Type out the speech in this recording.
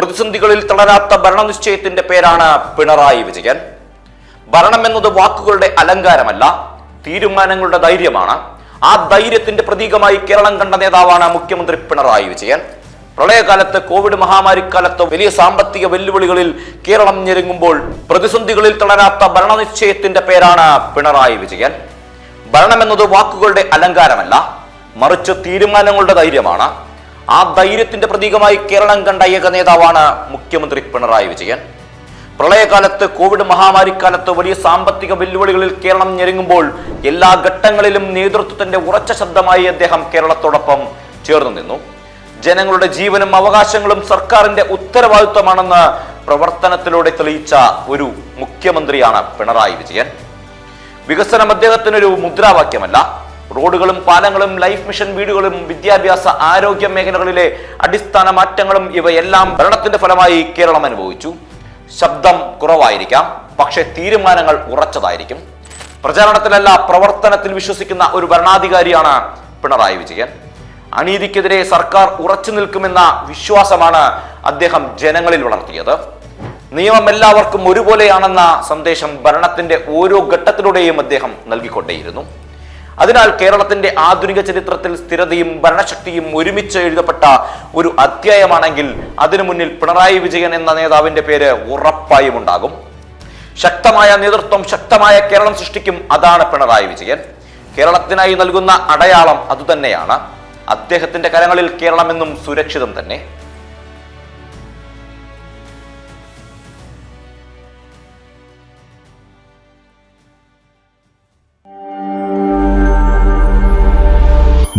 പ്രതിസന്ധികളിൽ തളരാത്ത ഭരണനിശ്ചയത്തിന്റെ പേരാണ് പിണറായി വിജയൻ. ഭരണം എന്നത് വാക്കുകളുടെ അലങ്കാരമല്ല തീരുമാനങ്ങളുടെ ധൈര്യമാണ്. ആ ധൈര്യത്തിന്റെ പ്രതീകമായി കേരളം കണ്ട നേതാവാണ് മുഖ്യമന്ത്രി പിണറായി വിജയൻ. പ്രളയകാലത്ത് കോവിഡ് മഹാമാരിക്കാലത്ത് വലിയ സാമ്പത്തിക വെല്ലുവിളികളിൽ കേരളം ഞെരുങ്ങുമ്പോൾ പ്രതിസന്ധികളിൽ തളരാത്ത ഭരണനിശ്ചയത്തിന്റെ പേരാണ് പിണറായി വിജയൻ. ഭരണമെന്നത് വാക്കുകളുടെ അലങ്കാരമല്ല മറിച്ച് തീരുമാനങ്ങളുടെ ധൈര്യമാണ്. ആ ധൈര്യത്തിന്റെ പ്രതീകമായി കേരളം കണ്ട ഏക നേതാവാണ് മുഖ്യമന്ത്രി പിണറായി വിജയൻ. പ്രളയകാലത്ത് കോവിഡ് മഹാമാരിക്കാലത്ത് വലിയ സാമ്പത്തിക വെല്ലുവിളികളിൽ കേരളം ഞെരുങ്ങുമ്പോൾ എല്ലാ ഘട്ടങ്ങളിലും നേതൃത്വത്തിന്റെ ഉറച്ച ശബ്ദമായി അദ്ദേഹം കേരളത്തോടൊപ്പം ചേർന്നു നിന്നു. ജനങ്ങളുടെ ജീവനും അവകാശങ്ങളും സർക്കാരിന്റെ ഉത്തരവാദിത്വമാണെന്ന് പ്രവർത്തനത്തിലൂടെ തെളിയിച്ച ഒരു മുഖ്യമന്ത്രിയാണ് പിണറായി വിജയൻ. വികസനം അദ്ദേഹത്തിനൊരു മുദ്രാവാക്യമല്ല. റോഡുകളും പാലങ്ങളും ലൈഫ് മിഷൻ വീടുകളും വിദ്യാഭ്യാസ ആരോഗ്യ മേഖലകളിലെ അടിസ്ഥാന മാറ്റങ്ങളും ഇവയെല്ലാം ഭരണത്തിന്റെ ഫലമായി കേരളം അനുഭവിച്ചു. ശബ്ദം കുറവായിരിക്കാം പക്ഷേ തീരുമാനങ്ങൾ ഉറച്ചതായിരിക്കും. പ്രചാരണത്തിലല്ല പ്രവർത്തനത്തിൽ വിശ്വസിക്കുന്ന ഒരു ഭരണാധികാരിയാണ് പിണറായി വിജയൻ. അനീതിക്കെതിരെ സർക്കാർ ഉറച്ചു നിൽക്കുമെന്ന വിശ്വാസമാണ് അദ്ദേഹം ജനങ്ങളിൽ വളർത്തിയത്. നിയമം എല്ലാവർക്കും ഒരുപോലെയാണെന്ന സന്ദേശം ഭരണത്തിന്റെ ഓരോ ഘട്ടത്തിലൂടെയും അദ്ദേഹം നൽകിക്കൊണ്ടേയിരുന്നു. അതിനാൽ കേരളത്തിന്റെ ആധുനിക ചരിത്രത്തിൽ സ്ഥിരതയും ഭരണശക്തിയും ഒരുമിച്ച് എഴുതപ്പെട്ട ഒരു അധ്യായമാണെങ്കിൽ അതിനു മുന്നിൽ പിണറായി വിജയൻ എന്ന നേതാവിന്റെ പേര് ഉറപ്പായും ഉണ്ടാകും. ശക്തമായ നേതൃത്വം ശക്തമായ കേരളം സൃഷ്ടിക്കും അതാണ് പിണറായി വിജയൻ. കേരളത്തിനായി നൽകുന്ന അടയാളം അതുതന്നെയാണ്. അദ്ദേഹത്തിന്റെ കരങ്ങളിൽ കേരളമെന്നും സുരക്ഷിതം തന്നെ.